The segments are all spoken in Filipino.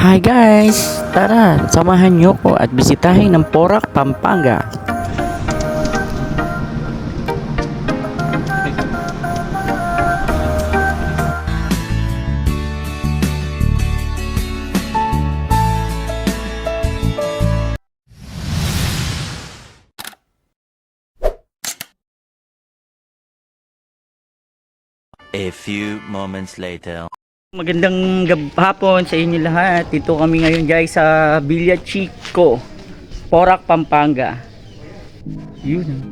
Hi guys! Tara, samahan nyo ko at bisitahin ng Porac, Pampanga. A few moments later. Magandang hapon sa inyo lahat. Dito kami ngayon guys sa Villa Chico, Porac, Pampanga. Yun. ah.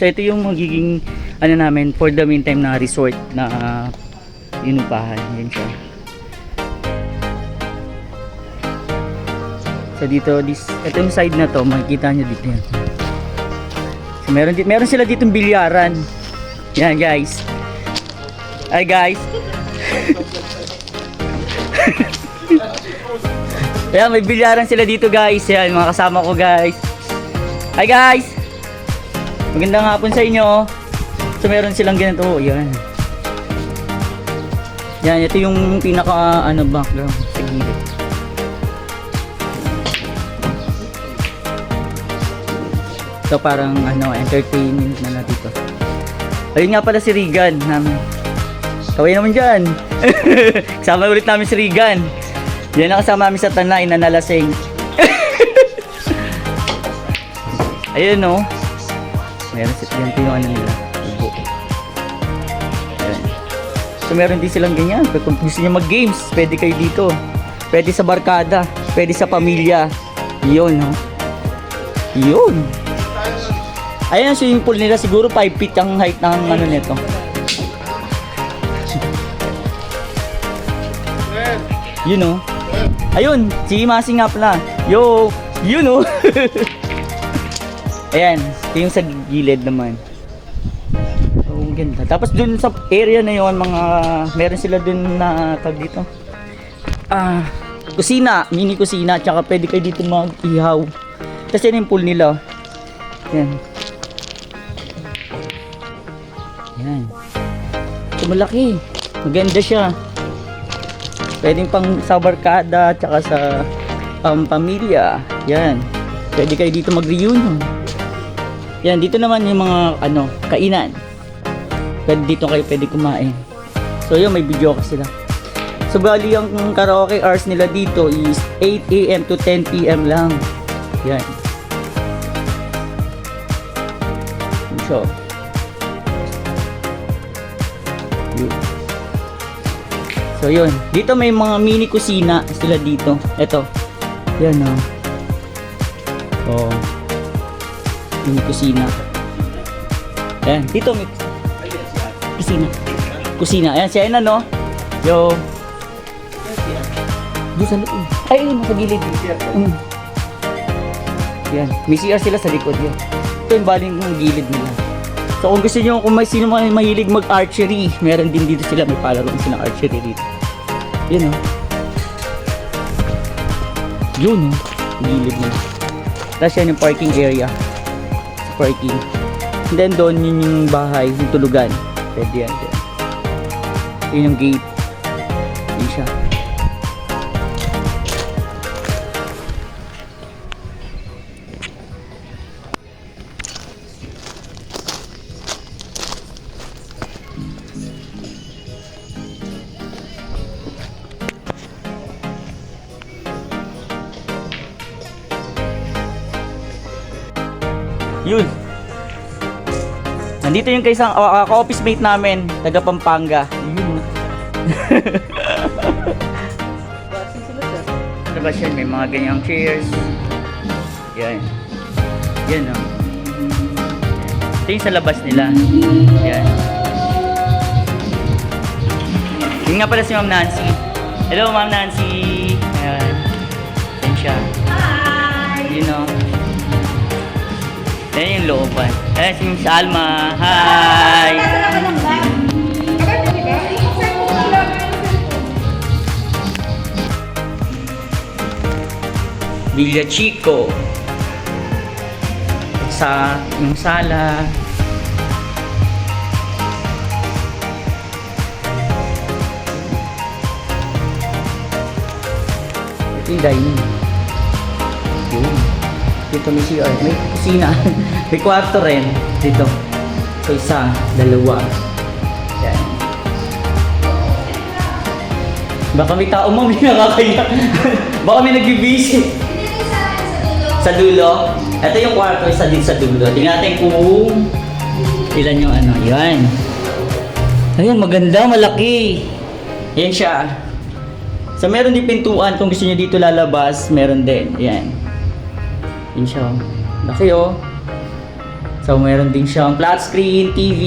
So ito yung magiging ano namin for the meantime na resort na uh, inupahan. Yan siya. So dito, this, ito yung side na to, makikita nyo dito yan. So meron, meron sila ditong bilyaran. Yan guys. Hi guys. Ayan, may bilyaran sila dito guys. Yan, mga kasama ko guys. Hi guys! Magandang hapon sa inyo. So meron silang ganito. Oh, yan. Yan, ito yung pinaka ano background sa gilid. So parang ano, entertainment na na dito. Ayun nga pala si Regan namin. Kaway naman dyan. Kasama ulit namin si Regan. Yan ang kasama namin sa tanay na nalasing. Ayun no. Meron si ganito yung ano nila. Ubo. So meron din silang ganyan. Kung gusto nyo mag-games, pwede kayo dito. Pwede sa barkada. Pwede sa pamilya. Yun no. Yun. Ayan ang swimming pool nila. Siguro 5 feet ang height ng ano nito. Yun oh. Ayun, si Masing nga pala. Yo, yun oh. Ayan, yung sa gilid naman. Oh, ang ganda. Tapos dun sa area na yon mga meron sila dun na tag dito. Ah, kusina, mini kusina, tsaka pwede kayo dito mag-ihaw. Kasi yun yung pool nila. Yan. Yan. Ito malaki. Maganda siya. Pwedeng pang sa barkada, tsaka sa um, pamilya. Yan. Pwede kayo dito mag-reunion. Yan, dito naman yung mga ano, kainan. Pwede dito kayo pwede kumain. So yun, may video ka sila. So bali ang karaoke hours nila dito is 8 a.m. to 10 p.m. lang. Yan. So, So yun, dito may mga mini kusina sila dito. Ito. Yan oh. Oh. Mini kusina. Ayan, dito may kusina. Kusina. Ayan, siya na no. Yo. Di sa loob. Ay, ayun, sa gilid. Mm. Yan. May CR sila sa likod yun. Ito yung baling yung gilid nila. So kung gusto nyo, kung may sino man mahilig mag-archery, meron din dito sila, may palaroan sila archery dito. Yun o. Yun o. Gilid na. Tapos yan yung parking area. Parking. And then doon yun yung bahay, yung tulugan. Pwede yan. Yun yung gate. Yun siya. Yun. Nandito yung kaisang uh, ka-office mate namin, taga Pampanga. Yun. Labas yan, may mga ganyang chairs. Yan. Yan o. Ito yung sa labas nila. Yan. Yun nga pala si Ma'am Nancy. Hello Ma'am Nancy. Ayan. Yan siya. Hi! Yun o. Ayan yung looban. Ayan si Miss Alma. Hi! Villa Chico. Sa yung sala. Ito yung dining. Yun. Dito may CR. May kusina. may kwarto rin. Dito. So isa, dalawa. Yan. Baka may tao mo, may nakakaya. Baka may nag-visit. Sa dulo. Ito yung kwarto, isa din sa dulo. Tingnan natin kung ilan yung ano. Yan. Ayan, maganda, malaki. Yan siya. So, meron din pintuan. Kung gusto niyo dito lalabas, meron din. Ayan. Yan siya. oh. Laki oh. So, meron din siyang flat screen, TV.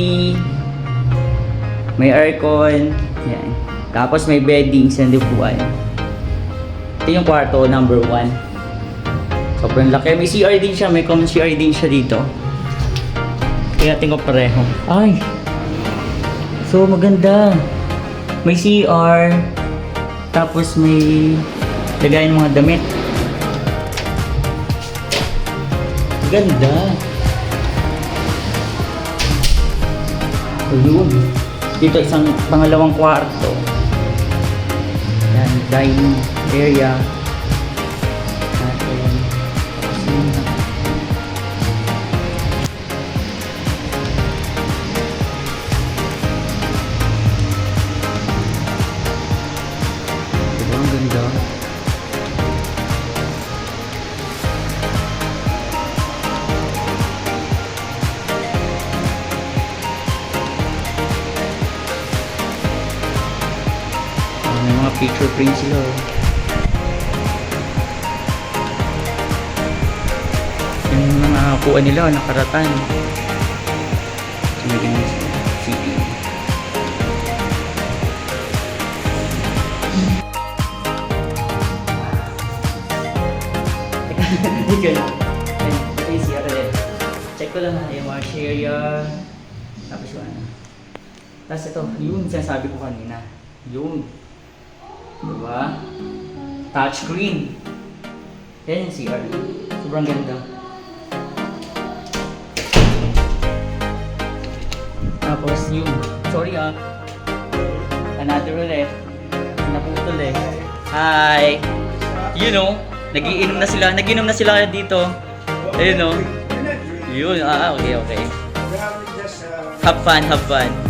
May aircon. Yan. Tapos may beddings and upuan. Ito yung kwarto, number one. Sobrang laki. May CR din siya. May common CR din siya dito. Kaya tingko pareho. Ay! So, maganda. May CR. Tapos may lagay ng mga damit. Ganda. So, yun. Dito isang pangalawang kwarto. Yan, dining area. Picture frame sila. oh. Yung mga kuha nila, nakaratan. So, may ganyan sila. City. Hindi ko na. Yung CR ulit. Check ko lang yung mga area. Tapos yung ano. Tapos ito, yun sinasabi ko kanina. Yun. Diba? Touchscreen. Yan yung CR. Sobrang ganda. Tapos yung, sorry ah. Another ulit. Naputol eh. Hi! You know, nagiinom na sila. Nagiinom na sila dito. Ayun no. Yun, ah, okay, okay. Have fun, have fun.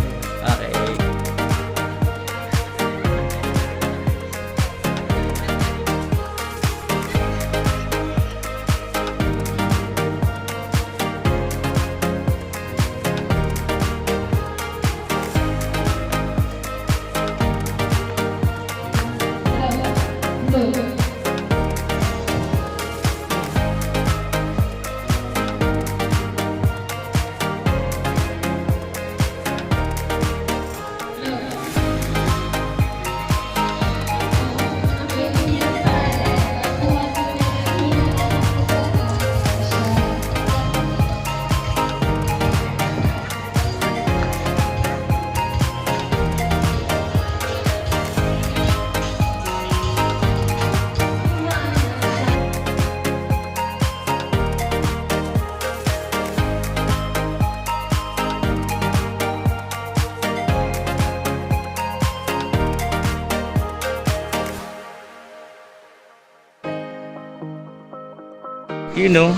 You know.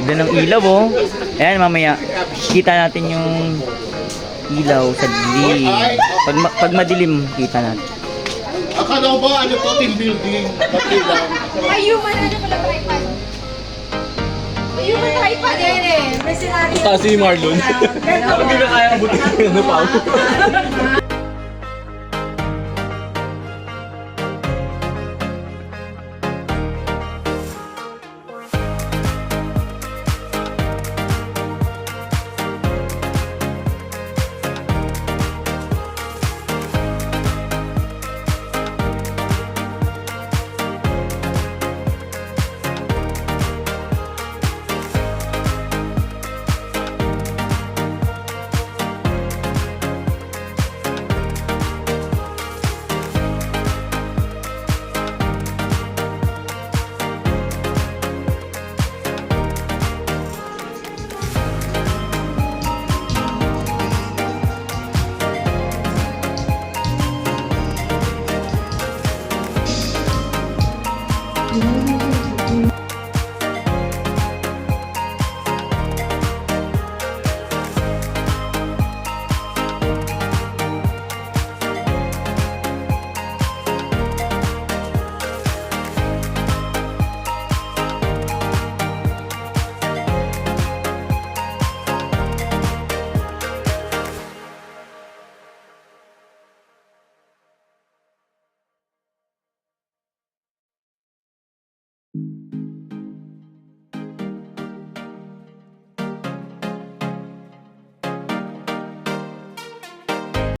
Ganda ng ilaw oh. Ayan mamaya. Kita natin yung ilaw sa dilim. Pag, ma- pag madilim, kita natin. Akala ko ba ano to, team building? Pati lang. May human ano pala tripod? May human tripod eh. May scenario. Ito si Marlon. Ano kaya ang buti ano pa? 嗯